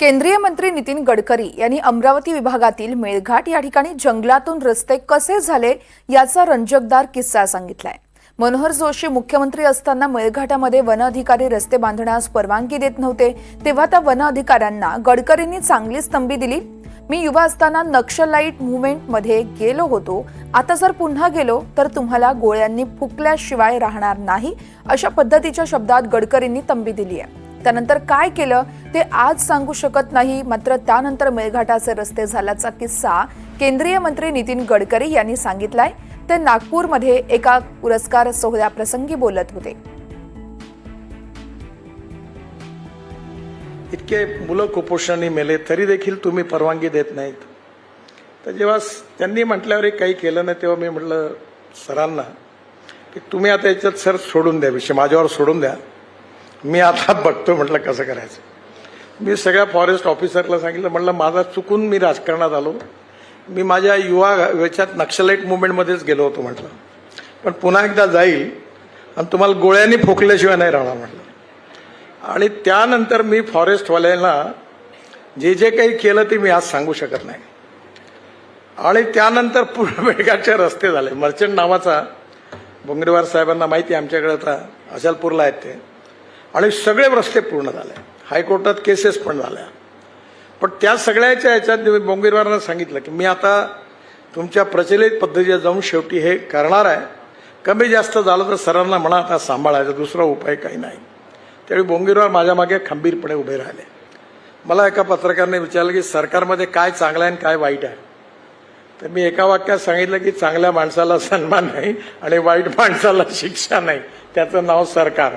केंद्रीय मंत्री नितीन गडकरी यांनी अमरावती विभागातील मेळघाट या ठिकाणी जंगलातून रस्ते कसे झाले याचा रंजकदार किस्सा सांगितलाय. मनोहर जोशी मुख्यमंत्री असताना मेळघाटामध्ये वन अधिकारी रस्ते बांधण्यास परवानगी देत नव्हते तेव्हा त्या वन अधिकाऱ्यांना गडकरींनी चांगलीच तंबी दिली. मी युवा असताना नक्षलाईट मुव्हमेंटमध्ये गेलो होतो. आता जर पुन्हा गेलो तर तुम्हाला गोळ्यांनी फुकल्याशिवाय राहणार नाही अशा पद्धतीच्या शब्दात गडकरींनी तंबी दिली आहे. त्यानंतर काय केलं ते आज सांगू शकत नाही. मात्र त्यानंतर मेळघाटाचे रस्ते झाल्याचा किस्सा केंद्रीय मंत्री नितीन गडकरी यांनी सांगितलाय. ते नागपूरमध्ये एका पुरस्कार सोहळ्याप्रसंगी बोलत होते. इतके मुलं कुपोषणाने मेले तरी देखील तुम्ही परवानगी देत नाहीत. तर जेव्हा त्यांनी म्हटल्यावर काही केलं नाही तेव्हा मी म्हटलं सरांना की तुम्ही आता याच्यात सर सोडून द्या विषय माझ्यावर सोडून द्या. मी आता बघतो म्हटलं कसं करायचं. मी सगळ्या फॉरेस्ट ऑफिसरला सांगितलं म्हटलं माझा चुकून मी राजकारणात आलो. मी माझ्या युवा याच्यात नक्षलाईट मुवमेंटमध्येच गेलो होतो म्हटलं. पण पुन्हा एकदा जाईल आणि तुम्हाला गोळ्यांनी फोकल्याशिवाय नाही राहणार म्हटलं. आणि त्यानंतर मी फॉरेस्टवाल्यांना जे जे काही केलं ते मी आज सांगू शकत नाही. आणि त्यानंतर पूर्वेगाचे रस्ते झाले. मर्चंट नावाचा बोंगरेवार साहेबांना माहिती आमच्याकडे आता अचलपूरला आहेत ते. आणि सगळे रस्ते पूर्ण झाले. हायकोर्टात केसेस पण झाल्या. पण त्या सगळ्याच्या याच्यात मी बोंगीरवारांना सांगितलं की मी आता तुमच्या प्रचलित पद्धतीने जाऊन शेवटी हे करणार आहे. कमी जास्त झालं तर सरांना म्हणा आता सांभाळायचा दुसरा उपाय काही नाही. त्यावेळी बोंगीरवार माझ्या मागे खंबीरपणे उभे राहिले. मला एका पत्रकाराने विचारलं की सरकारमध्ये काय चांगलं आहे आणि काय वाईट आहे? तर मी एका वाक्यात सांगितलं की चांगल्या माणसाला सन्मान नाही आणि वाईट माणसाला शिक्षा नाही. त्याचं नाव सरकार.